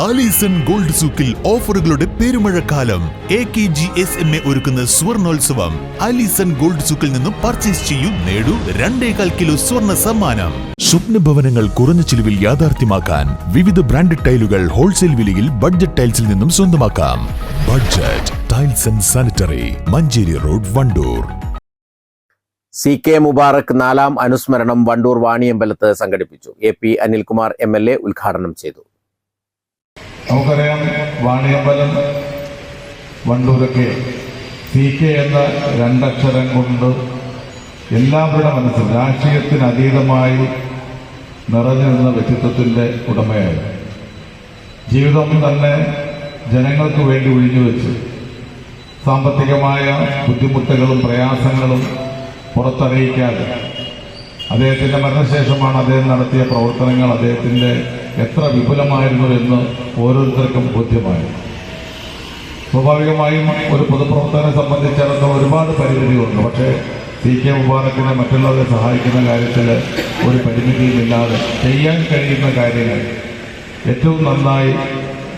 Alison gold സൂക്കിൽ ഓഫറുകളുടെ പെരുമഴക്കാലം. A K G S M A ഒരുക്കുന്ന സ്വർണോത്സവം. ആലീസൺ ഗോൾഡ് സൂക്കിൽ നിന്നും പർച്ചേസ് ചെയ്യൂ നേടൂ രണ്ടേകാൽ കിലോ സ്വർണ സമ്മാനം. സ്വപ്ന ഭവനങ്ങൾ കുറഞ്ഞ ചിലവിൽ യാഥാർത്ഥ്യമാക്കാൻ വിവിധ ബ്രാൻഡഡ് ടൈലുകൾ ഹോൾസെയിൽ വിലയിൽ ബഡ്ജറ്റ് ടൈൽസിൽ നിന്നും സ്വന്തമാക്കാം. Budget tiles and sanitary Manjeri road Wandoor. C K Mubarak നാലാം അനുസ്മരണം വണ്ടൂർ വാണിയമ്പലത്ത് സംഘടിപ്പിച്ചു. A P Anilkumar M L A ഉദ്ഘാടനം ചെയ്തു. നമുക്കറിയാം വാണിയമ്പലം വണ്ടൂരൊക്കെ സി കെ എന്ന രണ്ടക്ഷരം കൊണ്ട് എല്ലാവരുടെ മനസ്സിൽ രാഷ്ട്രീയത്തിന് അതീതമായി നിറഞ്ഞു നിന്ന വ്യക്തിത്വത്തിന്റെ ഉടമയായി. ജീവിതം തന്നെ ജനങ്ങൾക്ക് വേണ്ടി ഒഴിഞ്ഞു വെച്ച് സാമ്പത്തികമായ ബുദ്ധിമുട്ടുകളും പ്രയാസങ്ങളും പുറത്തറിയിക്കാതെ അദ്ദേഹത്തിന്റെ മരണശേഷമാണ് അദ്ദേഹം നടത്തിയ പ്രവർത്തനങ്ങൾ അദ്ദേഹത്തിന്റെ എത്ര വിപുലമായിരുന്നു എന്ന് ഓരോരുത്തർക്കും ബോധ്യമായി. സ്വാഭാവികമായും ഒരു പൊതുപ്രവർത്തകനെ സംബന്ധിച്ചിടത്തോളം ഒരുപാട് പരിമിതികളുണ്ട് പക്ഷേ സി കെ മുബാറക്കിനെ മറ്റുള്ളവരെ സഹായിക്കുന്ന കാര്യത്തിൽ ഒരു പരിമിതിയുമില്ലാതെ ചെയ്യാൻ കഴിയുന്ന കാര്യങ്ങൾ ഏറ്റവും നന്നായി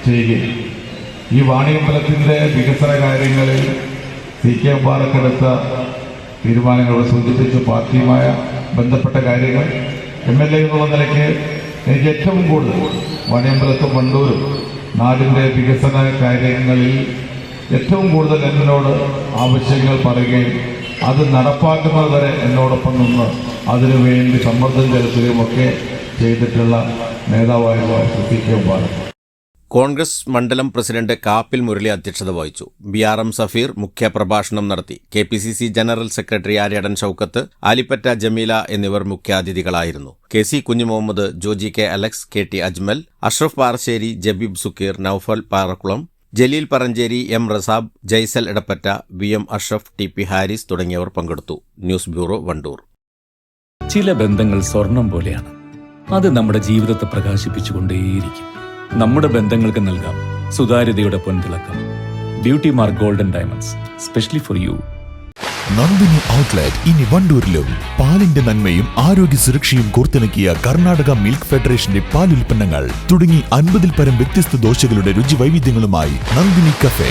ചെയ്യുകയും ഈ വാണിയമ്പലത്തിന്റെ വികസന കാര്യങ്ങളിൽ സി കെ മുബാറക്കെടുത്ത തീരുമാനങ്ങളോട് സൂചിപ്പിച്ച് പാർട്ടിയുമായ ബന്ധപ്പെട്ട കാര്യങ്ങൾ എം എൽ എ എന്നുള്ള നിലയ്ക്ക് എനിക്ക് ഏറ്റവും കൂടുതൽ വാണിയമ്പലത്തും വണ്ടൂരും നാടിന്റെ വികസന കാര്യങ്ങളിൽ ഏറ്റവും കൂടുതൽ എന്നോട് ആവശ്യങ്ങൾ പറയുകയും അത് നടപ്പാക്കുന്നത് വരെ എന്നോടൊപ്പം നിന്ന് അതിനുവേണ്ടി സമ്മർദ്ദം ചെലുത്തുകയും ഒക്കെ ചെയ്തിട്ടുള്ള നേതാവായ ശ്രദ്ധിക്കുകയും കെ മുബാറക്ക് കോൺഗ്രസ് മണ്ഡലം പ്രസിഡന്റ് കാപ്പിൽ മുരളി അധ്യക്ഷത വഹിച്ചു. ബി ആർ എം സഫീർ മുഖ്യപ്രഭാഷണം നടത്തി. K P C C general secretary Aryadan Shoukath Alippatta Jameela എന്നിവർ മുഖ്യാതിഥികളായിരുന്നു. K C Kunjumuhammad Joji K Alex K T Ajmal Ashraf Parasseri Jabeeb Sukkeer Noufal Parakkulam Jaleel Paranjeri M Rasab Jaisal Edappatta V M Ashraf T P Haris തുടങ്ങിയവർ പങ്കെടുത്തു. News bureau Wandoor. ചില ബന്ധങ്ങൾ സ്വർണം പോലെയാണ്. അത് നമ്മുടെ ജീവിതത്തെ പ്രകാശിപ്പിച്ചുകൊണ്ടേയിരിക്കും. നമ്മുടെ ബന്ധങ്ങൾക്ക് നൽകാം. സുതാര്യതയുടെ പൊൻതിളക്കം. Beauty mark golden diamonds specially for you Nandini outlet ഇനി വണ്ടൂരിലും. പാലിന്റെ നന്മയും ആരോഗ്യ സുരക്ഷയും കോർത്തിണക്കിയ കർണാടക മിൽക്ക് ഫെഡറേഷന്റെ പാൽ ഉൽപ്പന്നങ്ങൾ തുടങ്ങി അൻപതിൽ പരം വ്യത്യസ്ത ദോശകളുടെ രുചി വൈവിധ്യങ്ങളുമായി നന്ദിനി കഫേ